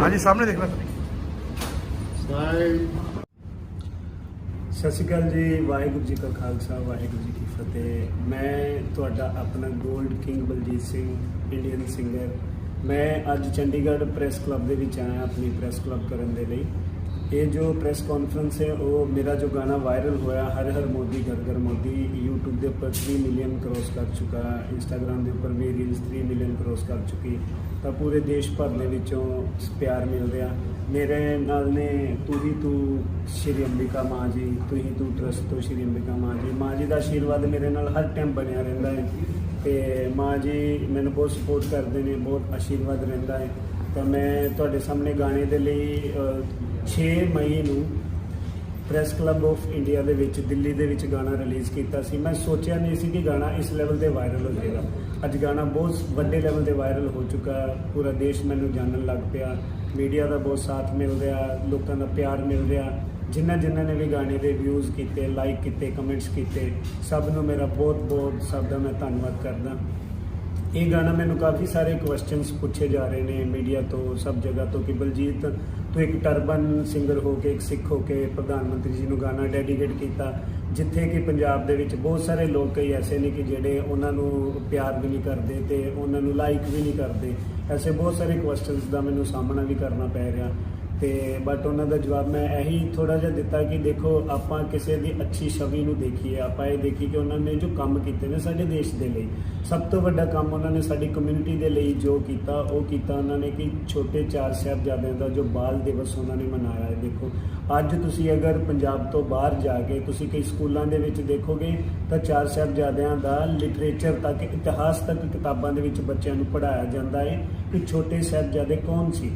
ਹਾਂਜੀ, ਸਾਹਮਣੇ ਦੇਖ ਲੈ। ਸਤਿ ਸ਼੍ਰੀ ਅਕਾਲ ਜੀ, ਵਾਹਿਗੁਰੂ ਜੀ ਕਾ ਖਾਲਸਾ, ਵਾਹਿਗੁਰੂ ਜੀ ਕੀ ਫਤਿਹ। ਮੈਂ ਤੁਹਾਡਾ ਆਪਣਾ gold king Baljit Singh Indian singer ਮੈਂ ਅੱਜ ਚੰਡੀਗੜ੍ਹ ਪ੍ਰੈਸ ਕਲੱਬ ਦੇ ਵਿੱਚ ਆਇਆ, ਆਪਣੀ ਪ੍ਰੈਸ ਕਲੱਬ ਕਰਨ ਦੇ ਲਈ। ਇਹ ਜੋ ਪ੍ਰੈਸ ਕਾਨਫਰੰਸ ਹੈ, ਉਹ ਮੇਰਾ ਜੋ ਗਾਣਾ ਵਾਇਰਲ ਹੋਇਆ, ਹਰ ਹਰ ਮੋਦੀ, ਘਰ ਘਰ ਮੋਦੀ, YouTube ਦੇ ਉੱਪਰ 3 ਮਿਲੀਅਨ ਕ੍ਰੋਸ ਕਰ ਚੁੱਕਾ, Instagram ਦੇ ਉੱਪਰ ਵੀ ਰੀਲਸ 3 ਮਿਲੀਅਨ ਕ੍ਰੋਸ ਕਰ ਚੁੱਕੀ, ਤਾਂ ਪੂਰੇ ਦੇਸ਼ ਭਰ ਦੇ ਵਿੱਚੋਂ ਪਿਆਰ ਮਿਲ ਰਿਹਾ ਮੇਰੇ ਨਾਲ ਨੇ ਤੂੰ ਹੀ ਤੂੰ, ਸ਼੍ਰੀ ਅੰਬਿਕਾ ਮਾਂ ਜੀ, ਤੂੰ ਹੀ ਤੂੰ ਟਰਸਟ ਤੋਂ ਸ਼੍ਰੀ ਅੰਬਿਕਾ ਮਾਂ ਜੀ। ਮਾਂ ਜੀ ਦਾ ਆਸ਼ੀਰਵਾਦ ਮੇਰੇ ਨਾਲ ਹਰ ਟਾਈਮ ਬਣਿਆ ਰਹਿੰਦਾ ਹੈ। ਤੇ ਮਾਂ ਜੀ ਮੈਨੂੰ ਬਹੁਤ ਸਪੋਰਟ ਕਰਦੇ ਨੇ, ਬਹੁਤ ਆਸ਼ੀਰਵਾਦ ਰਹਿੰਦਾ ਹੈ। ਤਾਂ ਮੈਂ ਤੁਹਾਡੇ ਸਾਹਮਣੇ ਗਾਣੇ ਦੇ ਲਈ 6 ਮਈ ਨੂੰ ਪ੍ਰੈਸ ਕਲੱਬ ਆਫ ਇੰਡੀਆ ਦੇ ਵਿੱਚ, ਦਿੱਲੀ ਦੇ ਵਿੱਚ ਗਾਣਾ ਰਿਲੀਜ਼ ਕੀਤਾ ਸੀ। ਮੈਂ ਸੋਚਿਆ ਨਹੀਂ ਸੀ ਕਿ ਗਾਣਾ ਇਸ ਲੈਵਲ ਤੇ ਵਾਇਰਲ ਹੋ ਜਾਏਗਾ। ਅੱਜ ਗਾਣਾ ਬਹੁਤ ਵੱਡੇ ਲੈਵਲ ਤੇ ਵਾਇਰਲ ਹੋ ਚੁੱਕਾ ਪੂਰਾ ਦੇਸ਼ ਮੈਨੂੰ ਜਾਣਨ ਲੱਗ ਪਿਆ। ਮੀਡੀਆ ਦਾ ਬਹੁਤ ਸਾਥ ਮਿਲ ਰਿਹਾ, ਲੋਕਾਂ ਦਾ ਪਿਆਰ ਮਿਲ ਰਿਹਾ। ਜਿਨ੍ਹਾਂ ਜਿਨ੍ਹਾਂ ਨੇ ਵੀ ਗਾਣੇ ਦੇ ਵਿਊਜ਼ ਕੀਤੇ ਲਾਈਕ ਕੀਤੇ ਕਮੈਂਟਸ ਕੀਤੇ, ਸਭ ਨੂੰ ਮੇਰਾ ਬਹੁਤ ਬਹੁਤ ਸਭ ਦਾ ਮੈਂ ਧੰਨਵਾਦ ਕਰਦਾ। ਇਹ ਗਾਣਾ ਮੈਨੂੰ ਕਾਫੀ ਸਾਰੇ ਕੁਐਸਚਨਸ ਪੁੱਛੇ ਜਾ ਰਹੇ ਨੇ ਮੀਡੀਆ ਤੋਂ, ਸਭ ਜਗ੍ਹਾ ਤੋਂ ਕਿ ਬਲਜੀਤ, ਤੂੰ ਇੱਕ ਟਰਬਨ ਸਿੰਗਰ ਹੋ ਕੇ, ਇੱਕ ਸਿੱਖ ਹੋ ਕੇ ਪ੍ਰਧਾਨ ਮੰਤਰੀ ਜੀ ਨੂੰ ਗਾਣਾ ਡੈਡੀਕੇਟ ਕੀਤਾ, ਜਿੱਥੇ ਕਿ ਪੰਜਾਬ ਦੇ ਵਿੱਚ ਬਹੁਤ ਸਾਰੇ ਲੋਕ ਕਈ ਐਸੇ ਨੇ ਕਿ ਜਿਹੜੇ ਉਹਨਾਂ ਨੂੰ ਪਿਆਰ ਵੀ ਨਹੀਂ ਕਰਦੇ ਤੇ ਉਹਨਾਂ ਨੂੰ ਲਾਈਕ ਵੀ ਨਹੀਂ ਕਰਦੇ, ਐਸੇ ਬਹੁਤ ਸਾਰੇ ਕੁਐਸਚਨਸ ਦਾ ਮੈਨੂੰ ਸਾਹਮਣਾ ਵੀ ਕਰਨਾ ਪੈ ਰਿਹਾ। ਤੇ ਬਟ ਉਹਨਾਂ ਦਾ ਜਵਾਬ ਮੈਂ ਇਹੀ ਥੋੜਾ ਜਿਹਾ ਦਿੱਤਾ ਕਿ ਦੇਖੋ ਆਪਾਂ ਕਿਸੇ ਦੀ ਅੱਛੀ ਛਵੀ ਨੂੰ ਦੇਖੀਏ, ਆਪਾਂ ਇਹ ਦੇਖੀ ਕਿ ਉਹਨਾਂ ਨੇ ਜੋ ਕੰਮ ਕੀਤੇ ਨੇ ਸਾਡੇ ਦੇਸ਼ ਦੇ ਲਈ। ਸਭ ਤੋਂ ਵੱਡਾ ਕੰਮ ਉਹਨਾਂ ਨੇ ਸਾਡੀ ਕਮਿਊਨਿਟੀ ਦੇ ਲਈ ਜੋ ਕੀਤਾ, ਉਹ ਕੀਤਾ ਉਹਨਾਂ ਨੇ ਕਿ ਛੋਟੇ ਚਾਰ ਸਾਹਿਬਜ਼ਾਦਿਆਂ ਦਾ ਜੋ ਬਾਲ ਦਿਵਸ ਉਹਨਾਂ ਨੇ ਮਨਾਇਆ ਹੈ। ਦੇਖੋ, ਅੱਜ ਤੁਸੀਂ ਅਗਰ ਪੰਜਾਬ ਤੋਂ ਬਾਹਰ ਜਾ ਕੇ ਤੁਸੀਂ ਕਈ ਸਕੂਲਾਂ ਦੇ ਵਿੱਚ ਦੇਖੋਗੇ, ਤਾਂ ਚਾਰ ਸਾਹਿਬਜ਼ਾਦਿਆਂ ਦਾ ਲਿਟਰੇਚਰ ਤੱਕ, ਇਤਿਹਾਸ ਤੱਕ ਕਿਤਾਬਾਂ ਦੇ ਵਿੱਚ ਬੱਚਿਆਂ ਨੂੰ ਪੜ੍ਹਾਇਆ ਜਾਂਦਾ ਹੈ ਕਿ ਛੋਟੇ ਸਾਹਿਬਜ਼ਾਦੇ ਕੌਣ ਸੀ?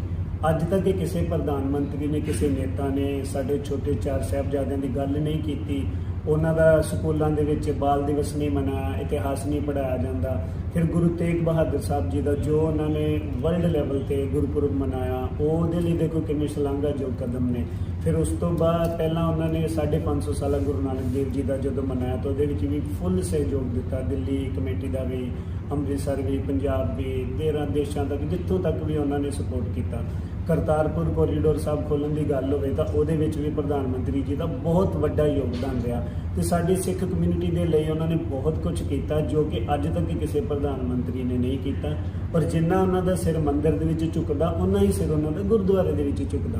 ਅੱਜ ਤੱਕ ਕਿਸੇ ਪ੍ਰਧਾਨ ਮੰਤਰੀ ਨੇ, ਕਿਸੇ ਨੇਤਾ ਨੇ ਸਾਡੇ ਛੋਟੇ ਚਾਰ ਸਾਹਿਬਜ਼ਾਦਿਆਂ ਦੀ ਗੱਲ ਨਹੀਂ ਕੀਤੀ, ਉਹਨਾਂ ਦਾ ਸਕੂਲਾਂ ਦੇ ਵਿੱਚ ਬਾਲ ਦਿਵਸ ਨਹੀਂ ਮਨਾਇਆ, ਇਤਿਹਾਸ ਨਹੀਂ ਪੜਾਇਆ ਜਾਂਦਾ, ਫਿਰ ਗੁਰੂ ਤੇਗ ਬਹਾਦਰ ਸਾਹਿਬ ਜੀ ਦਾ ਜੋ ਉਹਨਾਂ ਨੇ ਵਰਲਡ ਲੈਵਲ ਤੇ ਗੁਰਪੁਰਬ ਮਨਾਇਆ ਉਹ ਉਹਦੇ ਲਈ ਦੇਖੋ ਕਿੰਨੇ ਸ਼ਲਾਘਾਯੋਗ ਕਦਮ ਨੇ। ਫਿਰ ਉਸ ਤੋਂ ਬਾਅਦ ਪਹਿਲਾਂ ਉਹਨਾਂ ਨੇ 550 ਸਾਲਾ ਗੁਰੂ ਨਾਨਕ ਦੇਵ ਜੀ ਦਾ ਜਦੋਂ ਮਨਾਇਆ ਤਾਂ ਉਹਦੇ ਵਿੱਚ ਵੀ ਫੁੱਲ ਸਹਿਯੋਗ ਦਿੱਤਾ, ਦਿੱਲੀ ਕਮੇਟੀ ਦਾ ਵੀ, ਅੰਮ੍ਰਿਤਸਰ ਵੀ, ਪੰਜਾਬ ਵੀ 13 ਦੇਸ਼ਾਂ ਤੱਕ, ਜਿੱਥੋਂ ਤੱਕ ਵੀ ਉਹਨਾਂ ਨੇ ਸਪੋਰਟ ਕੀਤਾ। ਕਰਤਾਰਪੁਰ ਕੋਰੀਡੋਰ ਸਾਹਿਬ ਖੋਲਣ ਦੀ ਗੱਲ ਹੋਵੇ ਤਾਂ ਉਹਦੇ ਵਿੱਚ ਵੀ ਪ੍ਰਧਾਨ ਮੰਤਰੀ ਜੀ ਦਾ ਬਹੁਤ ਵੱਡਾ ਯੋਗਦਾਨ ਰਿਹਾ ਤੇ ਸਾਡੀ ਸਿੱਖ ਕਮਿਊਨਿਟੀ ਦੇ ਲਈ ਉਹਨਾਂ ਨੇ ਬਹੁਤ ਕੁਝ ਕੀਤਾ ਜੋ ਕਿ ਅੱਜ ਤੱਕ ਕਿਸੇ ਪ੍ਰਧਾਨ ਮੰਤਰੀ ਨੇ ਨਹੀਂ ਕੀਤਾ। ਪਰ ਜਿੰਨਾ ਉਹਨਾਂ ਦਾ ਸਿਰ ਮੰਦਿਰ ਦੇ ਵਿੱਚ ਝੁਕਦਾ ਉਹਨਾਂ ਹੀ ਸਿਰ ਉਹਨਾਂ ਦਾ ਗੁਰਦੁਆਰੇ ਦੇ ਵਿੱਚ ਝੁਕਦਾ।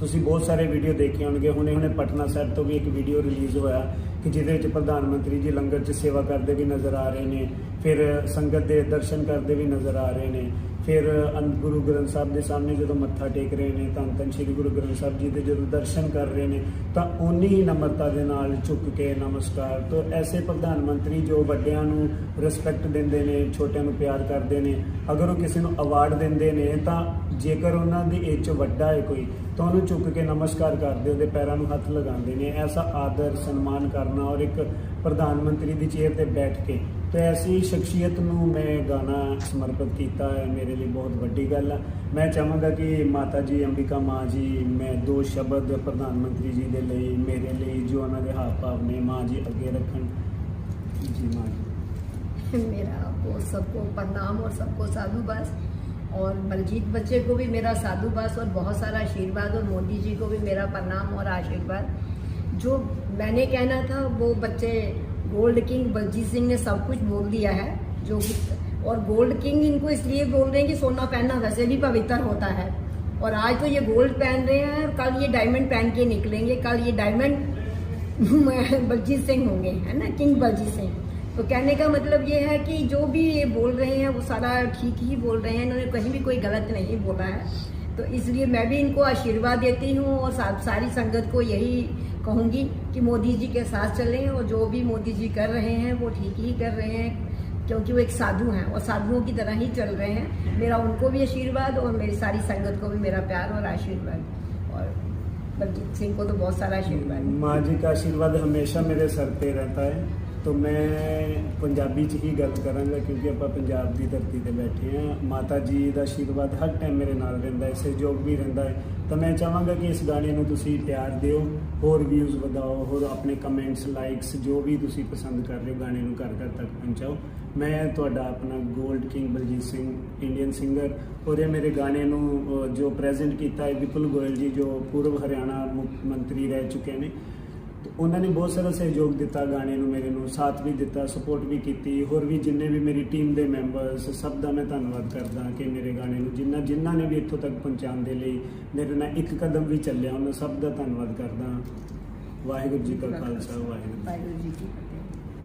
ਤੁਸੀਂ ਬਹੁਤ ਸਾਰੇ ਵੀਡੀਓ ਦੇਖੇ ਹੋਣਗੇ। ਹੁਣੇ ਹੁਣੇ ਪਟਨਾ ਸਾਹਿਬ ਤੋਂ ਵੀ ਇੱਕ ਵੀਡੀਓ ਰਿਲੀਜ਼ ਹੋਇਆ ਕਿ ਜਿਹਦੇ ਵਿੱਚ ਪ੍ਰਧਾਨ ਮੰਤਰੀ ਜੀ ਲੰਗਰ 'ਚ ਸੇਵਾ ਕਰਦੇ ਵੀ ਨਜ਼ਰ ਆ ਰਹੇ ਨੇ, ਫਿਰ ਸੰਗਤ ਦੇ ਦਰਸ਼ਨ ਕਰਦੇ ਵੀ ਨਜ਼ਰ ਆ ਰਹੇ ਨੇ। ਫਿਰ ਅਨ- ਗੁਰੂ ਗ੍ਰੰਥ ਸਾਹਿਬ ਦੇ ਸਾਹਮਣੇ ਜਦੋਂ ਮੱਥਾ ਟੇਕ ਰਹੇ ਨੇ ਤਾਂ ਧੰਨ ਸ਼੍ਰੀ ਗੁਰੂ ਗ੍ਰੰਥ ਸਾਹਿਬ ਜੀ ਦੇ ਜਦੋਂ ਦਰਸ਼ਨ ਕਰ ਰਹੇ ਨੇ ਤਾਂ ਉਨੀ ਹੀ ਨਮਰਤਾ ਦੇ ਨਾਲ ਝੁੱਕ ਕੇ ਨਮਸਕਾਰ ਤੋਂ ਐਸੇ ਪ੍ਰਧਾਨ ਮੰਤਰੀ ਜੋ ਵੱਡਿਆਂ ਨੂੰ ਰਿਸਪੈਕਟ ਦਿੰਦੇ ਨੇ, ਛੋਟਿਆਂ ਨੂੰ ਪਿਆਰ ਕਰਦੇ ਨੇ, ਅਗਰ ਉਹ ਕਿਸੇ ਨੂੰ ਅਵਾਰਡ ਦਿੰਦੇ ਨੇ ਤਾਂ ਜੇਕਰ ਉਹਨਾਂ ਦੀ ਏਜ 'ਚ ਵੱਡਾ ਹੈ ਕੋਈ ਤਾਂ ਉਹਨੂੰ ਝੁੱਕ ਕੇ ਨਮਸਕਾਰ ਕਰਦੇ, ਉਹਦੇ ਪੈਰਾਂ ਨੂੰ ਹੱਥ ਲਗਾਉਂਦੇ ਨੇ। ਐਸਾ ਆਦਰ, ਸਨਮਾਨ ਕਰਨਾ ਔਰ ਇੱਕ ਪ੍ਰਧਾਨ ਮੰਤਰੀ ਦੀ ਚੇਅਰ ਤੇ ਬੈਠ ਕੇ ਤੇ ਐਸੀ ਸ਼ਖਸੀਅਤ ਨੂੰ ਮੈਂ ਗਾਣਾ ਸਮਰਪਿਤ ਕੀਤਾ ਹੈ ਮੇਰੇ ਲਈ ਬਹੁਤ ਵੱਡੀ ਗੱਲ ਹੈ ਮੈਂ ਚਾਹਾਂਗਾ ਕਿ ਮਾਤਾ ਜੀ ਅੰਬਿਕਾ ਮਾਂ ਜੀ ਮੈਂ ਦੋ ਸ਼ਬਦ ਪ੍ਰਧਾਨ ਮੰਤਰੀ ਜੀ ਦੇ ਲਈ ਮੇਰੇ ਲਈ ਜੋ ਉਹਨਾਂ ਦੇ ਹਾਵ ਭਾਵ ਨੇ ਮਾਂ ਜੀ ਅੱਗੇ ਰੱਖਣ ਜੀ ਮਾਂ ਜੀ मेरा वो सबको प्रणाम और सबको साधुवास और बलजीत बच्चे को भी मेरा साधुवास और बहुत सारा आशीर्वाद और मोदी जी को भी मेरा प्रणाम और आशीर्वाद जो मैंने कहना था वो बच्चे गोल्ड किंग बलजीत सिंह ने सब कुछ बोल दिया है, जो कि, और गोल्ड किंग इनको इसलिए बोल रहे हैं कि सोना पहनना वैसे भी पवित्र होता है। और आज तो ये गोल्ड पहन रहे हैं और कल ये डायमंड पहन के निकलेंगे। कल ये डायमंड बलजीत सिंह होंगे, है ना? किंग बलजीत सिंह। तो कहने का मतलब ये है कि जो भी ये बोल रहे हैं, वो सारा ठीक ही बोल रहे हैं। इन्होंने कहीं भी कोई गलत नहीं बोला है। तो इसलिए मैं भी इनको आशीर्वाद देती हूँ और सारी संगत को यही कहूँगी कि मोदी जी के साथ चलें और जो भी मोदी जी कर रहे हैं, वो ठीक ही कर रहे हैं, क्योंकि वो एक साधु हैं और साधुओं की तरह ही चल रहे हैं। मेरा उनको भी आशीर्वाद और मेरी सारी संगत को भी मेरा प्यार और आशीर्वाद। और बलजीत सिंह को तो बहुत सारा आशीर्वाद। माँ जी का आशीर्वाद हमेशा मेरे सर पे रहता है। ਤਾਂ ਮੈਂ ਪੰਜਾਬੀ 'ਚ ਹੀ ਗੱਲ ਕਰਾਂਗਾ ਕਿਉਂਕਿ ਆਪਾਂ ਪੰਜਾਬ ਦੀ ਧਰਤੀ ਤੇ ਬੈਠੇ ਹਾਂ। ਮਾਤਾ ਜੀ ਦਾ ਆਸ਼ੀਰਵਾਦ ਹਰ ਟਾਈਮ ਮੇਰੇ ਨਾਲ ਰਹਿੰਦਾ ਹੈ, ਸਹਿਯੋਗ ਵੀ ਰਹਿੰਦਾ ਹੈ। ਤਾਂ ਮੈਂ ਚਾਹਾਂਗਾ ਕਿ ਇਸ ਗਾਣੇ ਨੂੰ ਤੁਸੀਂ ਪਿਆਰ ਦਿਓ, ਹੋਰ ਵਿਊਜ਼ ਵਧਾਓ, ਹੋਰ ਆਪਣੇ ਕਮੈਂਟਸ ਲਾਈਕਸ ਜੋ ਵੀ ਤੁਸੀਂ ਪਸੰਦ ਕਰ ਰਹੇ ਹੋ ਗਾਣੇ ਨੂੰ ਘਰ ਘਰ ਤੱਕ ਪਹੁੰਚਾਓ। ਮੈਂ ਤੁਹਾਡਾ ਆਪਣਾ 골ਡ king Baljit Singh Indian singer ਉਹਦੇ ਮੇਰੇ ਗਾਣੇ ਨੂੰ ਜੋ ਪ੍ਰੈਜ਼ੈਂਟ ਕੀਤਾ ਹੈ ਵਿਪੁਲ ਗੋਇਲ ਜੀ, ਜੋ ਪੂਰਬ ਹਰਿਆਣਾ ਮੁੱਖ ਮੰਤਰੀ ਰਹਿ ਚੁੱਕੇ ਨੇ। ਤੇ ਉਹਨਾਂ ਨੇ ਬਹੁਤ ਸਾਰਾ ਸਹਿਯੋਗ ਦਿੱਤਾ ਗਾਣੇ ਨੂੰ, ਮੇਰੇ ਨੂੰ ਸਾਥ ਵੀ ਦਿੱਤਾ ਸਪੋਰਟ ਵੀ ਕੀਤੀ, ਹੋਰ ਵੀ ਜਿੰਨੇ ਵੀ ਮੇਰੀ ਟੀਮ ਦੇ ਮੈਂਬਰਸ ਸਭ ਦਾ ਮੈਂ ਧੰਨਵਾਦ ਕਰਦਾ ਕਿ ਮੇਰੇ ਗਾਣੇ ਨੂੰ ਜਿੰਨਾ ਜਿਨ੍ਹਾਂ ਨੇ ਵੀ ਇੱਥੋਂ ਤੱਕ ਪਹੁੰਚਾਉਣ ਦੇ ਲਈ ਮੇਰੇ ਨਾਲ ਇੱਕ ਕਦਮ ਵੀ ਚੱਲਿਆ, ਉਹਨਾਂ ਸਭ ਦਾ ਧੰਨਵਾਦ ਕਰਦਾ ਵਾਹਿਗੁਰੂ ਜੀ ਕਾ ਖਾਲਸਾ, ਵਾਹਿਗੁਰੂ ਜੀ ਕੀ ਫਤਿਹ। ਵਾਹਿਗੁਰੂ ਜੀ